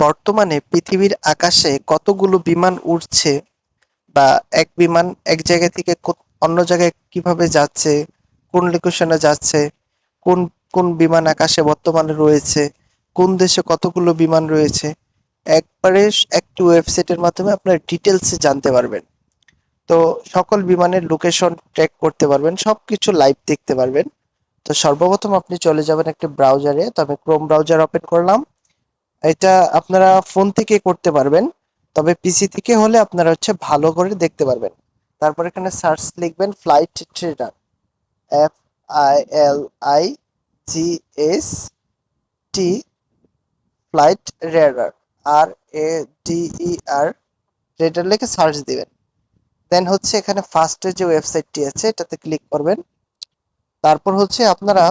বর্তমানে পৃথিবীর আকাশে কতগুলো বিমান উড়ছে বা এক বিমান এক জায়গা থেকে অন্য জায়গায় কীভাবে যাচ্ছে, কোন লোকেশনে যাচ্ছে, কোন কোন বিমান আকাশে বর্তমানে রয়েছে, কোন দেশে কতগুলো বিমান রয়েছে, একবারে একটি ওয়েবসাইটের মাধ্যমে আপনার ডিটেলসে জানতে পারবেন। তো সকল বিমানের লোকেশন ট্র্যাক করতে পারবেন, সবকিছু লাইভ দেখতে পারবেন। তো সর্বপ্রথম আপনি চলে যাবেন একটি ব্রাউজারে তবে ক্রোম ব্রাউজার ওপেন করলাম। এটা আপনারা ফোন থেকে করতে পারবেন, তবে পিসি থেকে হলে আপনারা হচ্ছে ভালো করে দেখতে পারবেন। তারপর এখানে সার্চ লিখবেন flight radar F I L I G S T flight radar R A D E R radar লিখে সার্চ দিবেন। দেন হচ্ছে এখানে ফার্স্টে যে ওয়েবসাইটটি আছে, এটাতে ক্লিক করবেন। তারপর হচ্ছে আপনারা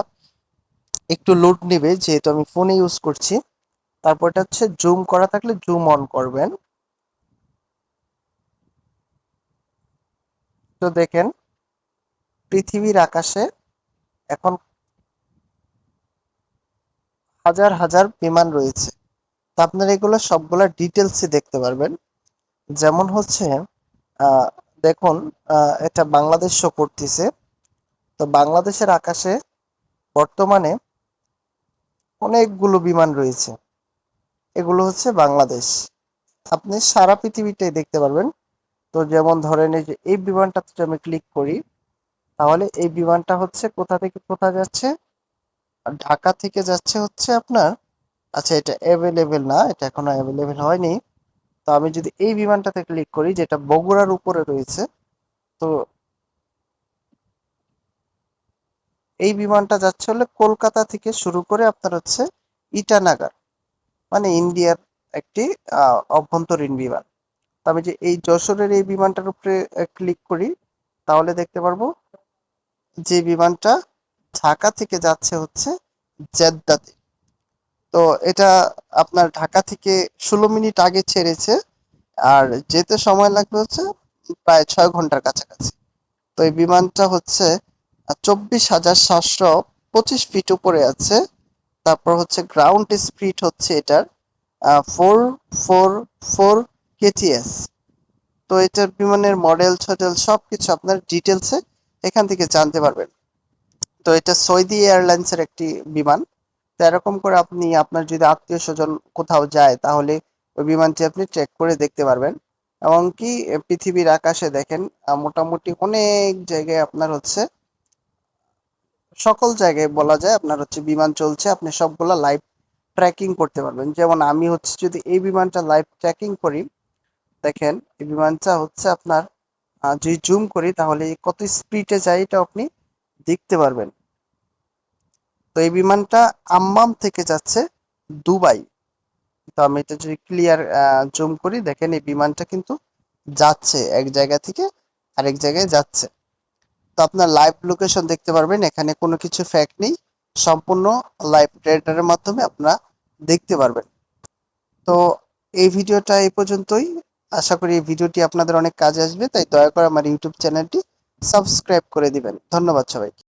একটু লোড নেবে, যেহেতু আমি ফোনে ইউজ করছি। তারপর এটা হচ্ছে জুম করা থাকলে জুম অন করবেন। তো দেখেন, পৃথিবীর আকাশে এখন হাজার হাজার বিমান রয়েছে। তো আপনারা এগুলো সবগুলা ডিটেলসে দেখতে পারবেন। যেমন হচ্ছে দেখুন এটা বাংলাদেশ শো করতেছে। তো বাংলাদেশের আকাশে বর্তমানে অনেকগুলো বিমান রয়েছে। এগুলো হচ্ছে বাংলাদেশ। আপনি সারা পৃথিবীটাই দেখতে পারবেন। তো যেমন ধরেন এই যে, এই বিমানটাতে যদি আমি ক্লিক করি, তাহলে এই বিমানটা হচ্ছে কোথা থেকে কোথা যাচ্ছে? ঢাকা থেকে যাচ্ছে হচ্ছে আপনার আচ্ছা এটা অ্যাভেলেবেল না, এটা এখনও অ্যাভেলেবেল হয়নি। তো আমি যদি এই বিমানটাতে ক্লিক করি, যেটা বগুড়ার উপরে রয়েছে, তো এই বিমানটা যাচ্ছে হলে কলকাতা থেকে শুরু করে আপনার হচ্ছে ইটানাগার। মানে ইন্ডিয়ার একটি অভ্যন্তরীণ বিমান। তো আমি যে এই যশোরের এই বিমানটার উপরে ক্লিক করি, তাহলে দেখতে পারব যে বিমানটা ঢাকা থেকে যাচ্ছে হচ্ছে জেদ্দাতে। তো এটা আপনার ঢাকা থেকে ষোলো মিনিট আগে ছেড়েছে, আর যেতে সময় লাগবে হচ্ছে প্রায় ছয় ঘণ্টার কাছাকাছি। তো এই বিমানটা হচ্ছে চব্বিশ হাজার সাতশো পঁচিশ ফিট উপরে আছে, তারপর হচ্ছে গ্রাউন্ড স্পিড হচ্ছে এটার ফোর ফোর ফোর কেটিএস তো এটার বিমানের মডেল টডেল সবকিছু আপনার ডিটেলসে এখান থেকে জানতে পারবেন। তো এটা সৌদি এয়ারলাইন্সের একটি বিমান। তো এরকম করে আপনি আপনার যদি আত্মীয় স্বজন কোথাও যায় তাহলে ওই বিমানটি আপনি ট্র্যাক করে দেখতে পারবেন। এমনকি আহ, পৃথিবীর আকাশে দেখেন মোটামুটি অনেক জায়গায় আপনার হচ্ছে সকল জায়গায় বলা যায় আপনার হচ্ছে বিমান চলছে আপনি সবগুলা লাইভ ট্র্যাকিং করতে পারবেন। যেমন আমি হচ্ছে যদি এই বিমানটা লাইভ ট্র্যাকিং করি, দেখেন এই বিমানটা হচ্ছে আপনার যদি জুম করি তাহলে কত স্পিডে যায় এটা আপনি দেখতে পারবেন। তো এই বিমানটা আম্মাম থেকে যাচ্ছে দুবাই। তো আমি এটা যদি ক্লিয়ার জুম করি, দেখেন এই বিমানটা কিন্তু যাচ্ছে এক জায়গা থেকে আরেক জায়গায় যাচ্ছে। তো আপনার লাইভ লোকেশন দেখতে পারবেন, এখানে কোনো কিছু ফ্যাক্ট নেই। সম্পূর্ণ লাইভ ট্রেডারের মাধ্যমে আপনারা দেখতে পারবেন। তো এই ভিডিওটা এই পর্যন্তই। আশা করি এই ভিডিওটি আপনাদের অনেক কাজে আসবে, তাই দয়া করে আমার ইউটিউব চ্যানেলটি সাবস্ক্রাইব করে দিবেন। ধন্যবাদ সবাইকে।